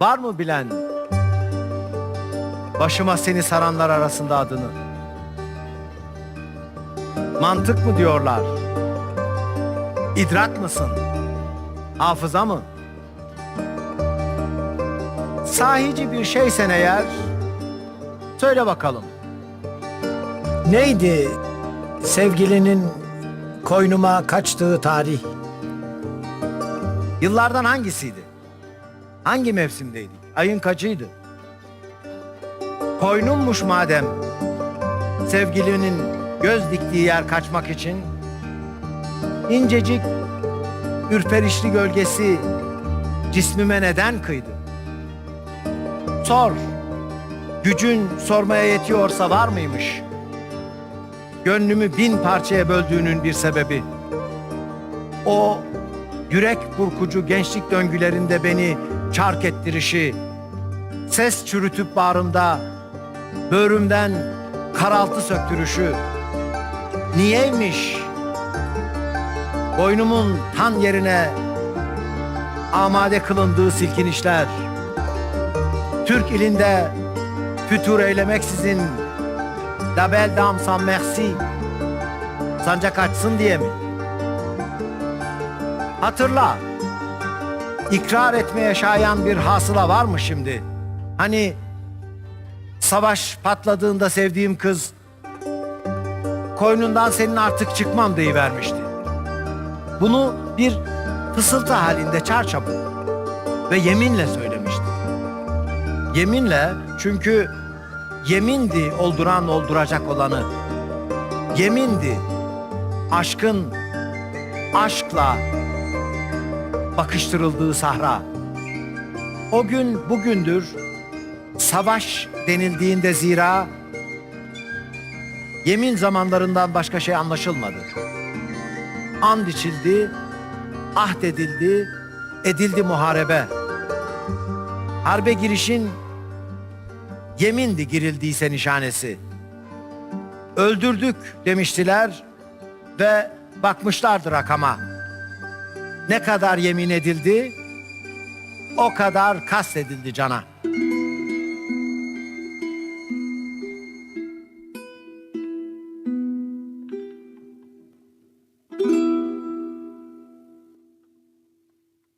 Var mı bilen? Başıma seni saranlar arasında adını. Mantık mı diyorlar? İdrak mısın? Hafıza mı? Sahici bir şeysen eğer, söyle bakalım. Neydi sevgilinin koynuma kaçtığı tarih? Yıllardan hangisiydi? Hangi mevsimdeydik? Ayın kaçıydı? Koynummuş madem. Sevgilinin göz diktiği yer kaçmak için incecik ürperişli gölgesi cismime neden kıydı? Sor. Gücün sormaya yetiyorsa var mıymış? Gönlümü bin parçaya böldüğünün bir sebebi. O yürek burkucu gençlik döngülerinde beni çark ettirişi, ses çürütüp bağrımda böğrümden karaltı söktürüşü, niyeymiş? Boynumun tan yerine amade kılındığı silkinişler, Türk ilinde fütur eylemeksizin dame sans merci sancak açsın diye mi? Hatırla. İkrar etmeye şayan bir hasıla var mı şimdi? Hani savaş patladığında sevdiğim kız koynundan senin artık çıkmam deyivermişti. Bunu bir fısıltı halinde çarçabuk ve yeminle söylemişti. Yeminle çünkü yemindi olduran olduracak olanı. Yemindi aşkın aşkla bakıştırıldığı sahra. O gün bugündür savaş denildiğinde zira yemin zamanlarından başka şey anlaşılmadı. And içildi, ahd edildi, edildi muharebe. Harbe girişin yemindi girildiyse nişanesi. Öldürdük demiştiler ve bakmışlardı rakama. Ne kadar yemin edildi, o kadar kastedildi cana.